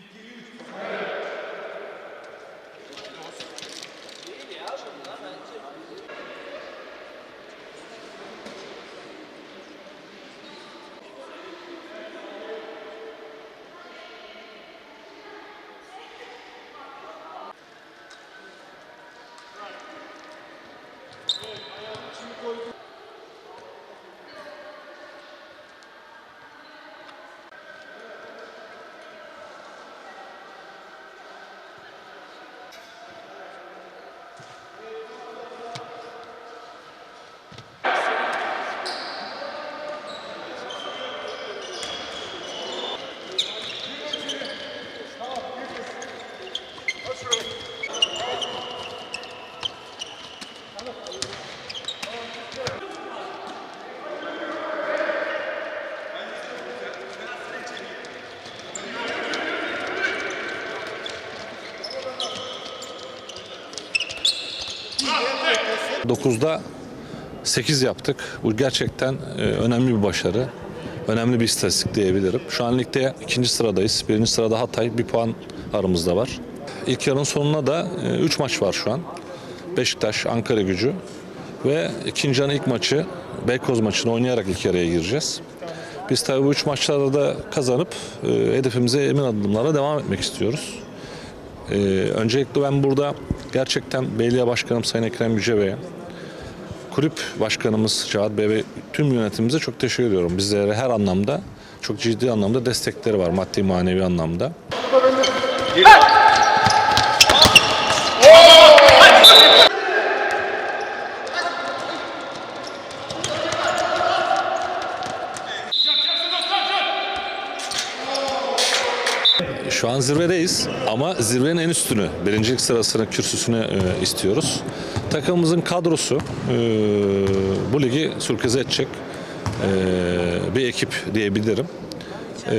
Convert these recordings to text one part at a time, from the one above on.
Nikki. Dokuzda 8 yaptık. Bu gerçekten e, önemli bir başarı. Önemli bir istatistik diyebilirim. Şu an ligde ikinci sıradayız. Birinci sırada Hatay. Bir puan aramızda var. İlk yarının sonuna da 3 maç var şu an. Beşiktaş, Ankara gücü ve ikinci yarının ilk maçı Beykoz maçını oynayarak ilk yarıya gireceğiz. Biz tabii bu üç maçlarda da kazanıp e, hedefimize emin adımlarla devam etmek istiyoruz. Ee, öncelikle ben burada gerçekten Belediye Başkanım Sayın Ekrem Yüce Bey'e, kulüp başkanımız Cahat Bey ve tüm yönetimimize çok teşekkür ediyorum. Bizlere her anlamda çok ciddi anlamda destekleri var maddi manevi anlamda. Şu an zirvedeyiz ama zirvenin en üstünü, birincilik sırasını, kürsüsünü e, istiyoruz. Takımımızın kadrosu e, bu ligi sürprize edecek e, bir ekip diyebilirim. E,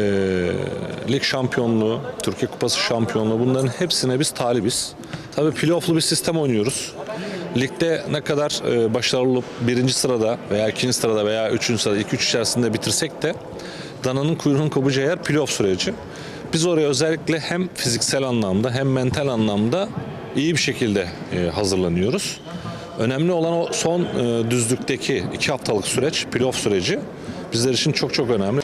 lig şampiyonluğu, Türkiye Kupası şampiyonluğu bunların hepsine biz talibiz. Tabii playoff'lu bir sistem oynuyoruz. Ligde ne kadar e, başarılı olup birinci sırada veya ikinci sırada veya üçüncü sırada, ilk üç içerisinde bitirsek de dananın kuyruğunun kopacağı yer playoff süreci. Biz oraya özellikle hem fiziksel anlamda hem mental anlamda iyi bir şekilde e, hazırlanıyoruz. Önemli olan o son e, düzlükteki iki haftalık süreç, playoff süreci bizler için çok çok önemli.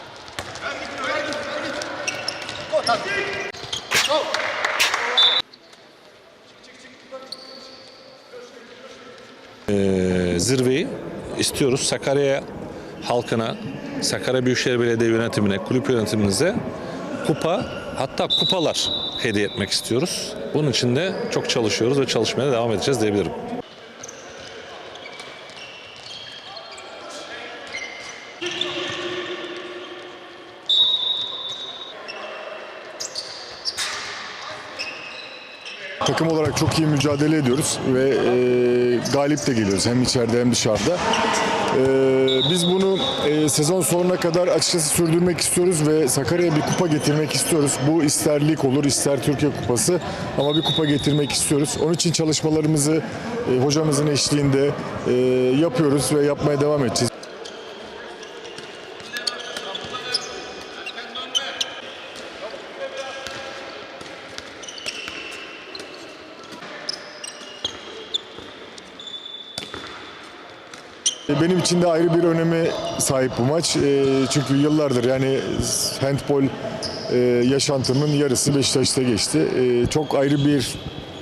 E, zirveyi istiyoruz. Sakarya halkına, Sakarya Büyükşehir Belediye Yönetimine, kulüp yönetiminize kupa hatta kupalar hediye etmek istiyoruz. Bunun için de çok çalışıyoruz ve çalışmaya devam edeceğiz diyebilirim. Takım olarak çok iyi mücadele ediyoruz ve e, galip de geliyoruz hem içeride hem dışarıda. E, biz bunu e, sezon sonuna kadar açıkçası sürdürmek istiyoruz ve Sakarya'ya bir kupa getirmek istiyoruz. Bu ister lig olur ister Türkiye Kupası ama bir kupa getirmek istiyoruz. Onun için çalışmalarımızı e, hocamızın eşliğinde e, yapıyoruz ve yapmaya devam edeceğiz. Benim için de ayrı bir önemi sahip bu maç. Ee, Çünkü yıllardır yani handball e, yaşantımın yarısı Beşiktaş'ta geçti. Çok ayrı bir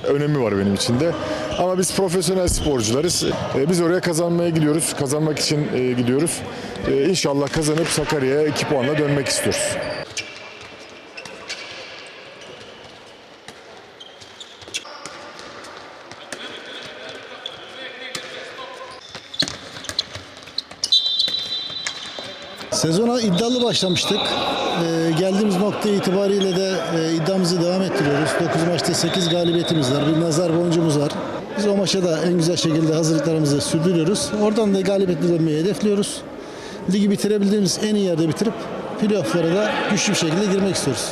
önemi var benim için de. Ama biz profesyonel sporcularız. Biz oraya kazanmaya gidiyoruz. Kazanmak için e, gidiyoruz. İnşallah kazanıp Sakarya'ya 2 puanla dönmek istiyoruz. Sezona iddialı başlamıştık. Ee, geldiğimiz nokta itibariyle de e, iddiamızı devam ettiriyoruz. 9 maçta 8 galibiyetimiz var. Bir nazar boncuğumuz var. Biz o maça da en güzel şekilde hazırlıklarımızı sürdürüyoruz. Oradan da galibiyetle dönmeyi hedefliyoruz. Ligi bitirebildiğimiz en iyi yerde bitirip playoff'lara da güçlü bir şekilde girmek istiyoruz.